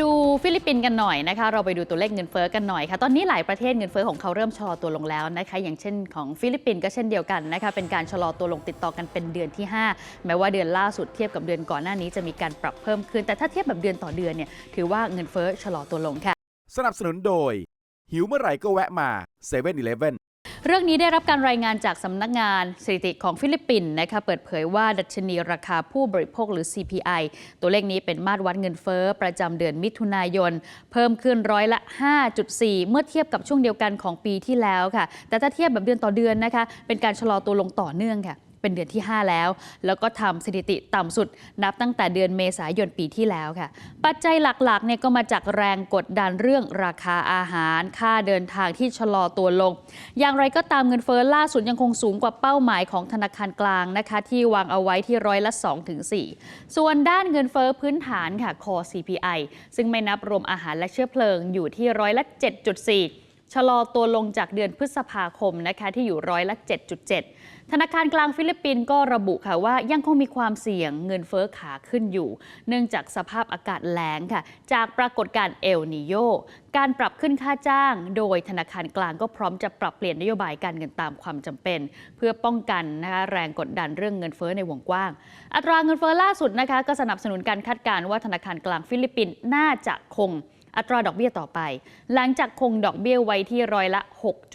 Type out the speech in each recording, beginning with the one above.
ดูฟิลิปปินส์กันหน่อยนะคะ เราไปดูตัวเลขเงินเฟ้อกันหน่อยค่ะ ตอนนี้หลายประเทศเงินเฟ้อของเขาเริ่มชะลอตัวลงแล้วนะคะ อย่างเช่นของฟิลิปปินส์ก็เช่นเดียวกันนะคะ เป็นการชะลอตัวลงติดต่อกันเป็นเดือนที่ 5 แม้ว่าเดือนล่าสุดเทียบกับเดือนก่อนหน้านี้จะมีการปรับเพิ่มขึ้น แต่ถ้าเทียบแบบเดือนต่อเดือนเนี่ย ถือว่าเงินเฟ้อชะลอตัวลงค่ะ สนับสนุนโดย หิวเมื่อไหร่ก็แวะมา7 e เ e ่ e อ เรื่องนี้ได้รับการรายงานจากสำนักงานสถิติของฟิลิปปินส์นะคะเปิดเผยว่าดัชนีราคาผู้บริโภคหรือ CPI ตัวเลขนี้เป็นมาตรวัดเงินเฟ้อประจำเดือนมิถุนายน เพิ่มขึ้นร้อยละ 5.4 เมื่อเทียบกับช่วงเดียวกันของปีที่แล้วค่ะ แต่ถ้าเทียบแบบเดือนต่อเดือนนะคะเป็นการชะลอตัวลงต่อเนื่องค่ะ เป็นเดือนที่ 5 แล้ว แล้วก็ทำสถิติต่ำสุดนับตั้งแต่เดือนเมษายนปีที่แล้วค่ะ ปัจจัยหลักๆเนี่ยก็มาจากแรงกดดันเรื่องราคาอาหาร ค่าเดินทางที่ชะลอตัวลง อย่างไรก็ตามเงินเฟ้อล่าสุดยังคงสูงกว่าเป้าหมายของธนาคารกลางนะคะที่วางเอาไว้ที่ร้อยละ 2-4 ส่วนด้านเงินเฟ้อพื้นฐานค่ะ core CPI ซึ่งไม่นับรวมอาหารและเชื้อเพลิงอยู่ที่ร้อยละ 7.4 ชะลอตัวลงจากเดือนพฤษภาคมนะคะที่อยู่ร้อยละ 7.7 ธนาคารกลางฟิลิปปินส์ก็ระบุค่ะว่ายังคงมีความเสี่ยงเงินเฟ้อขาขึ้นอยู่ เนื่องจากสภาพอากาศแล้งค่ะ จากปรากฏการณ์เอลนิโยการปรับขึ้นค่าจ้าง โดยธนาคารกลางก็พร้อมจะปรับเปลี่ยนนโยบายการเงินตามความจำเป็น เพื่อป้องกันนะคะแรงกดดันเรื่องเงินเฟ้อในวงกว้าง อัตราเงินเฟ้อล่าสุดนะคะก็สนับสนุนการคาดการณ์ว่าธนาคารกลางฟิลิปปินส์น่าจะคง อัตราดอกเบี้ยต่อไป หลังจากคงดอกเบี้ยไว้ที่ร้อยละ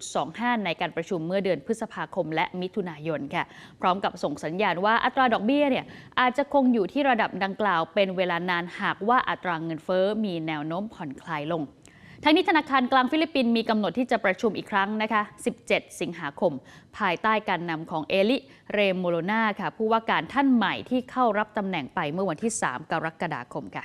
6.25 ในการประชุมเมื่อเดือนพฤษภาคม และมิถุนายนค่ะ พร้อมกับส่งสัญญาณว่าอัตราดอกเบี้ยเนี่ยอาจจะคงอยู่ที่ระดับดังกล่าว เป็นเวลานานหากว่าอัตราเงินเฟ้อมีแนวโน้มผ่อนคลายลงทั้งนี้ธนาคารกลางฟิลิปปินส์มีกำหนดที่จะประชุมอีกครั้งนะคะ 17 สิงหาคม ภายใต้การนำของเอลิ เรโมโลนาค่ะ ผู้ว่าการท่านใหม่ที่เข้ารับตำแหน่งไปเมื่อวันที่ 3 กรกฎาคมค่ะ